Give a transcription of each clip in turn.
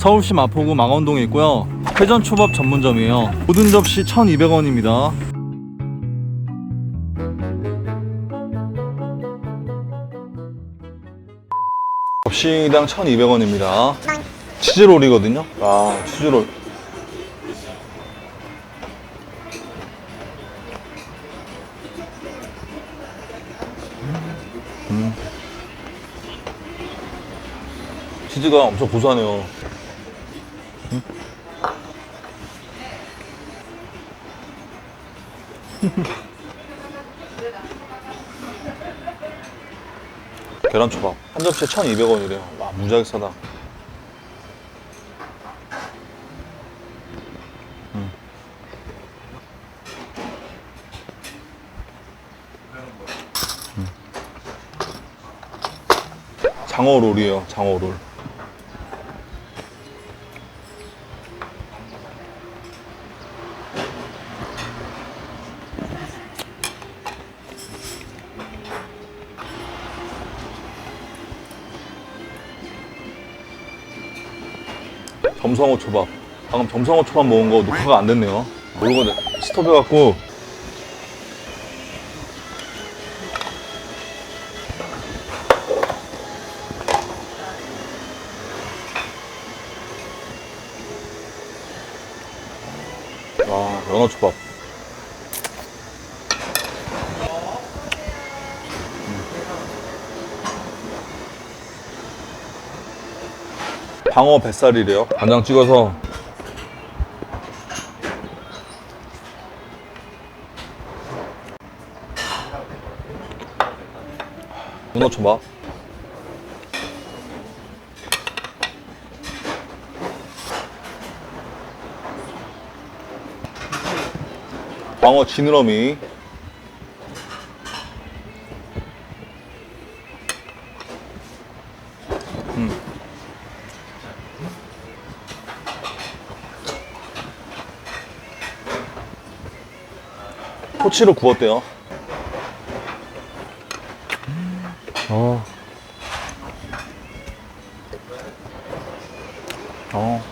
서울시 마포구 망원동에 있고요. 회전 초밥 전문점이에요. 모든 접시 1,200원입니다. 접시당 1,200원입니다. 치즈롤이거든요. 아, 치즈롤. 음. 치즈가 엄청 고소하네요. 계란초밥 한 접시에 1,200원이래요. 와, 무지하게 싸다. 음. 음. 장어롤이에요, 장어롤. 점성어 초밥. 방금 점성어 초밥 먹은 거 녹화가 안 됐네요. 모르고 스톱해갖고. 와, 연어 초밥. 방어 뱃살이래요. 간장 찍어서 문어 초밥. 방어 지느러미. 토치로 구웠대요. 어. 어.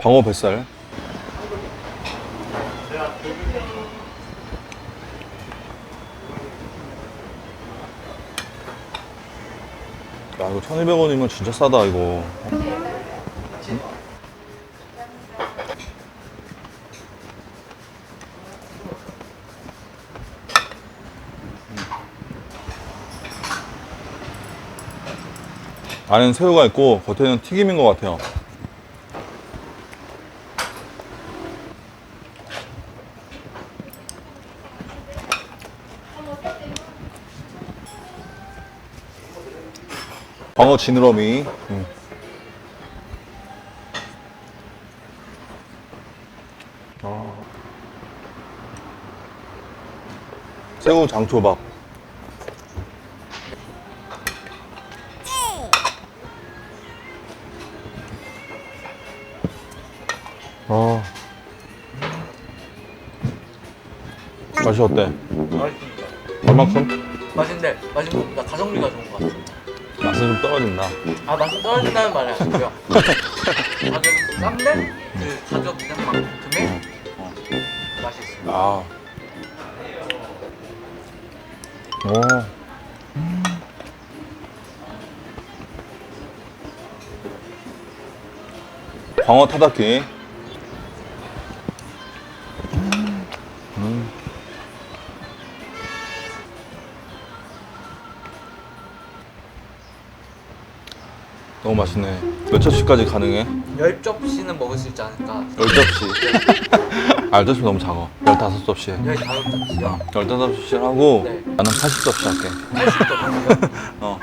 방어 뱃살. 이거 1200원이면 진짜 싸다, 이거. 안에는 새우가 있고, 겉에는 튀김인 것 같아요. 광어 지느러미. 음. 아. 새우 장초밥. 아. 맛이 어때? 맛있습니다. 얼만큼? 맛있는데 맛있는 것보다 가성비가 좋은 것 같습니다. 맛은 좀 떨어진다. 아 맛은 떨어진다는 말이 아니고요. 가격이 싼데 그 가격 이상만큼의 맛이 있습니다. 아. 오. 광어 타다키. 너무 맛있네. 몇 접시까지 가능해? 열 접시는 먹을 수 있지 않을까? 열 접시. 아, 열 접시 너무 작아. 열다섯 접시. 해. 열 다섯 접시요. 열다섯 접시를 하고 네. 나는 80 접시 할게. 80 접시요. 어.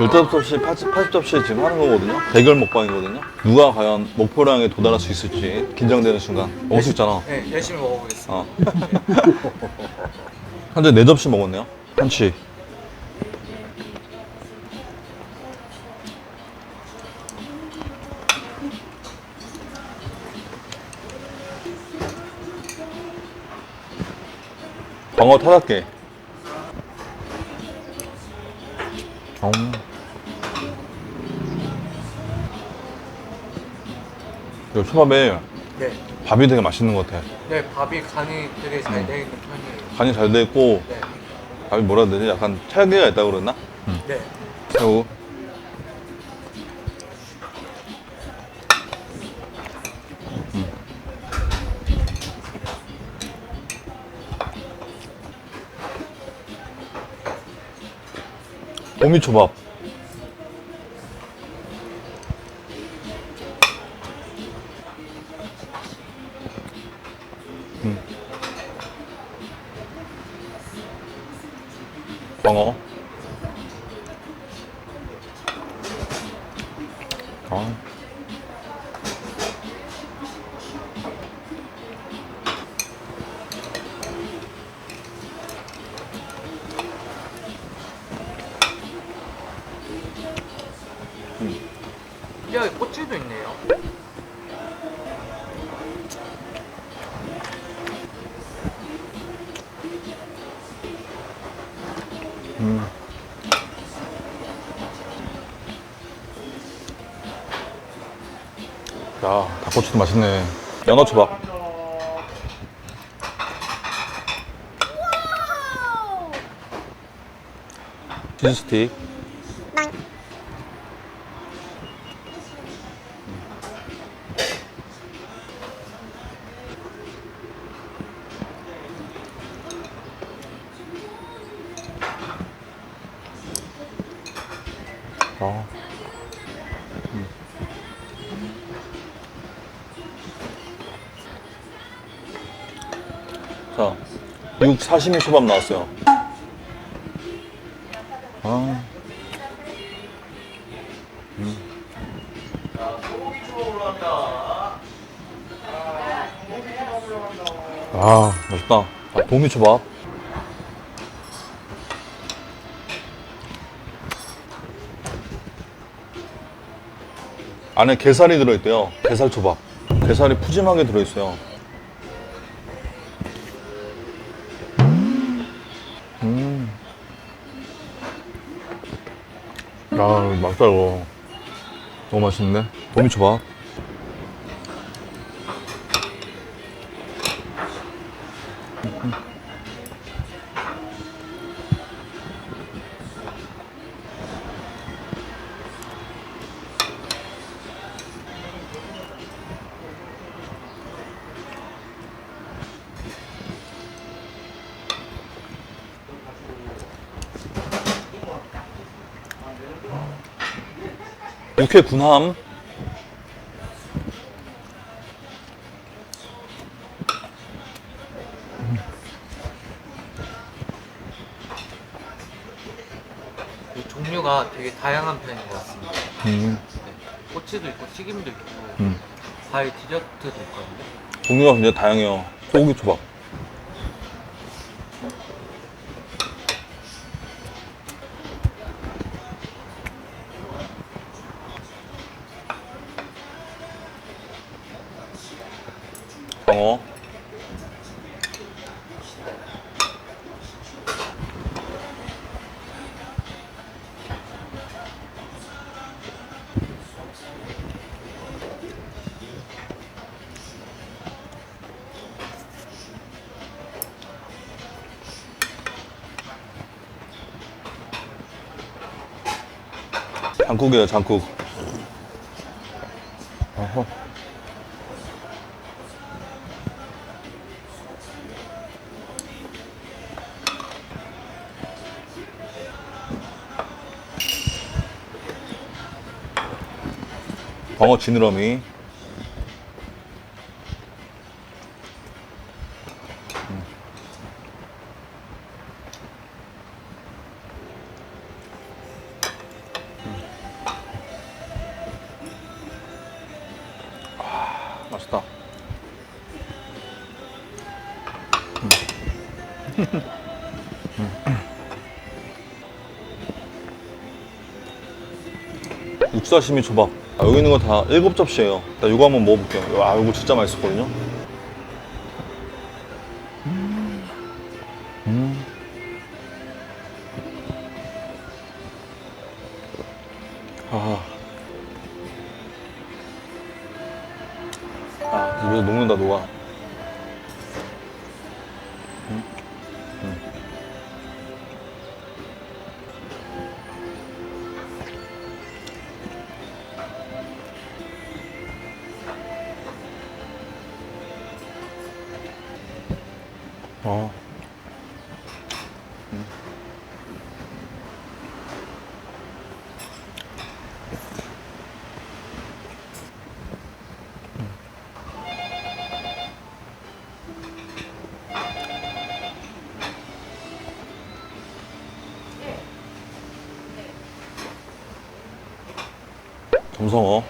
열다섯 접시, 80, 80접시 지금 하는 거거든요. 대결 먹방이거든요. 누가 과연 목표량에 도달할 수 있을지 긴장되는 순간 먹을 수 있잖아. 네, 열심히 먹어보겠습니다. 어. 현재 네 접시 먹었네요. 한치. 광어 타닥게. 음. 이 초밥에 네. 밥이 되게 맛있는 것 같아. 네, 밥이 간이 되게 잘 음. 되어 있는 편이에요. 간이 잘 돼 있고 네. 밥이 뭐라 해야 되지? 약간 찰기가 있다 고 그랬나? 네. 새우. 오미초밥. 여기 꼬치도 있네요. 음. 야, 닭꼬치도 맛있네. 연어 초밥. 치즈 스틱. 아. 사시미 초밥 나왔어요. 아. 음. 아, 맛있다. 아, 도미 초밥. 안에 게살이 들어있대요. 게살 초밥. 게살이 푸짐하게 들어있어요. 야, 맛있다, 이거. 너무 맛있는데? 도미초밥. 육회 군함. 이 종류가 되게 다양한 편인 것 같습니다. 음. 네. 꼬치도 있고 튀김도 있고 음. 과일 디저트도 있거든요. 종류가 굉장히 다양해요. 소고기 초밥. 장국이에요, 장국. 어허. 광어 지느러미. 육사시미 초밥. 아, 여기 있는 거 다 일곱 접시예요. 나 이거 한번 먹어볼게요. 아 이거 진짜 맛있었거든요. 음. 음. 아. 아, 입에서 녹는다, 녹아. 점성어.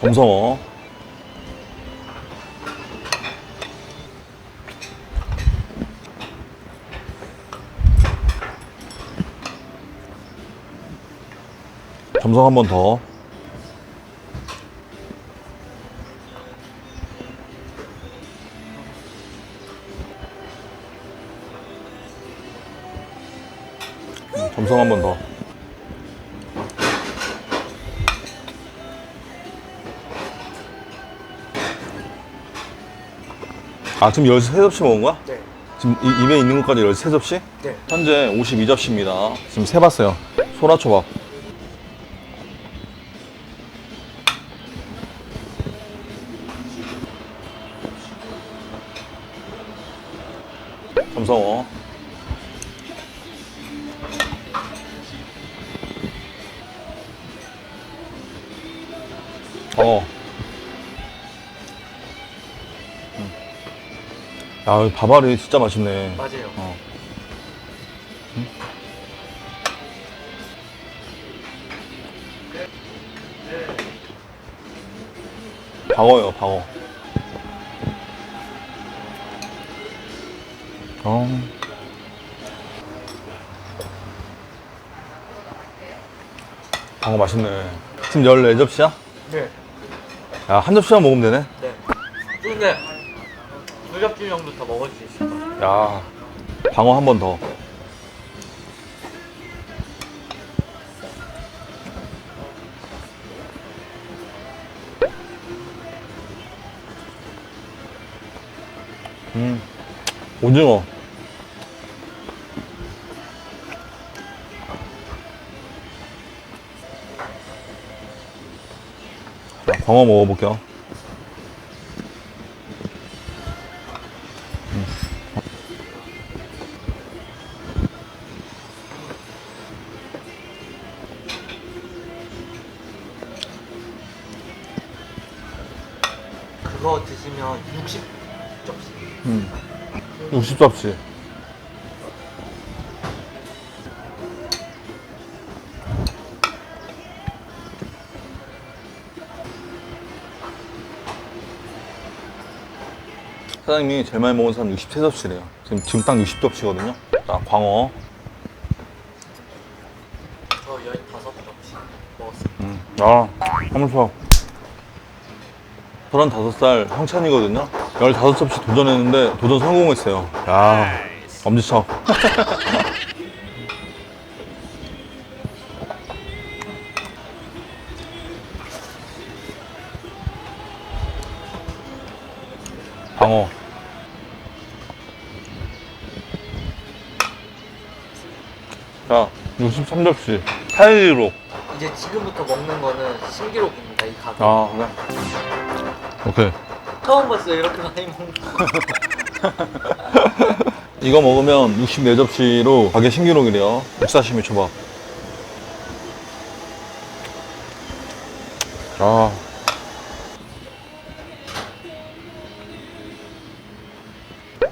점성어. 점성 한 번 더. 점성 한 번 더. 아, 지금 13접시 먹은 거야? 네. 지금 이, 입에 있는 것까지 13접시? 네. 현재 52접시입니다. 지금 세봤어요. 소라초밥. 점성어. 어. 야, 이 밥알이 진짜 맛있네. 맞아요. 어. 방어요, 방어. 어. 방어 맛있네. 지금 14접시야? 네. 야, 한 접시만 먹으면 되네? 네. 근데 두 접시 정도 더 먹을 수 있을 것 같아요. 야, 방어 한 번 더. 음, 오징어. 자, 광어 먹어볼게요. 60접시. 사장님이 제일 많이 먹은 사람 63접시래요. 지금, 지금 딱 60접시거든요. 자, 광어. 저 15접시 먹었어요. 음. 아, 한물서 35살 형찬이거든요. 15접시 도전했는데 도전 성공했어요. 야, 엄지척. 방어. 자, 63접시. 타이로. 이제 지금부터 먹는 거는 신기록입니다. 이 가격. 아, 그래? 오케이. 처음 봤어요. 이렇게 많이 먹는 거. 이거 먹으면 64접시로 가게 신기록이래요. 육사시미 초밥. 아.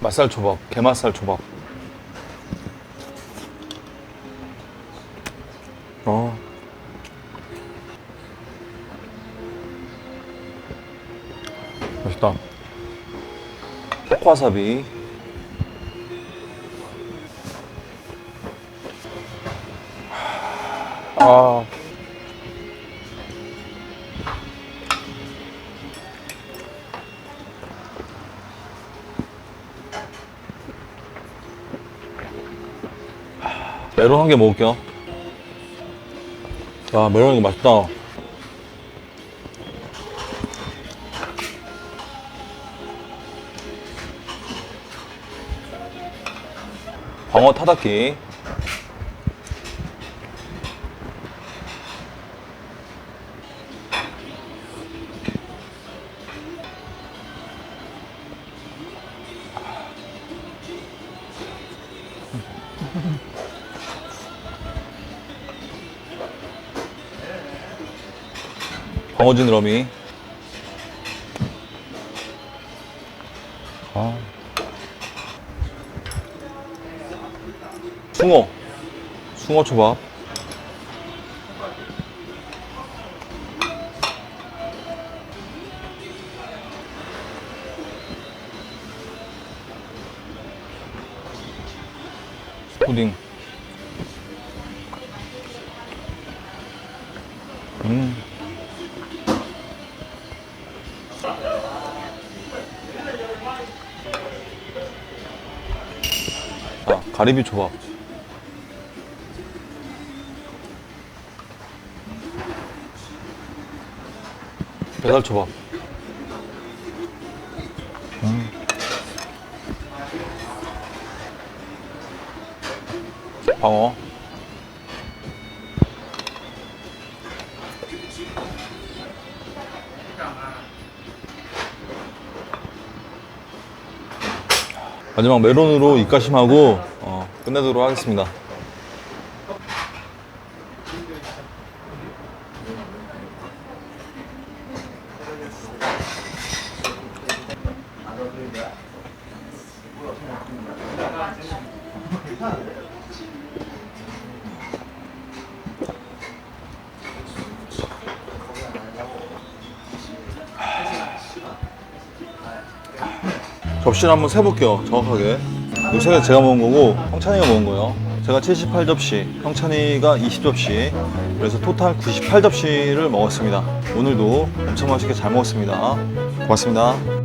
맛살 초밥, 게맛살 초밥. 와사비. 아. 아 메론 한 개 먹을게요. 야 메론 이거 맛있다. 광어 타닥기. 러미. 아. 숭어 초밥. 푸딩. 음. 자, 가리비 초밥. 배달 초밥. 음. 방어. 마지막 메론으로 입가심하고 어, 끝내도록 하겠습니다. 접시를 한번 세볼게요 정확하게. 이세개 제가 먹은 거고 형찬이가 먹은 거예요. 제가 78접시 형찬이가 20접시. 그래서 토탈 98접시를 먹었습니다. 오늘도 엄청 맛있게 잘 먹었습니다. 고맙습니다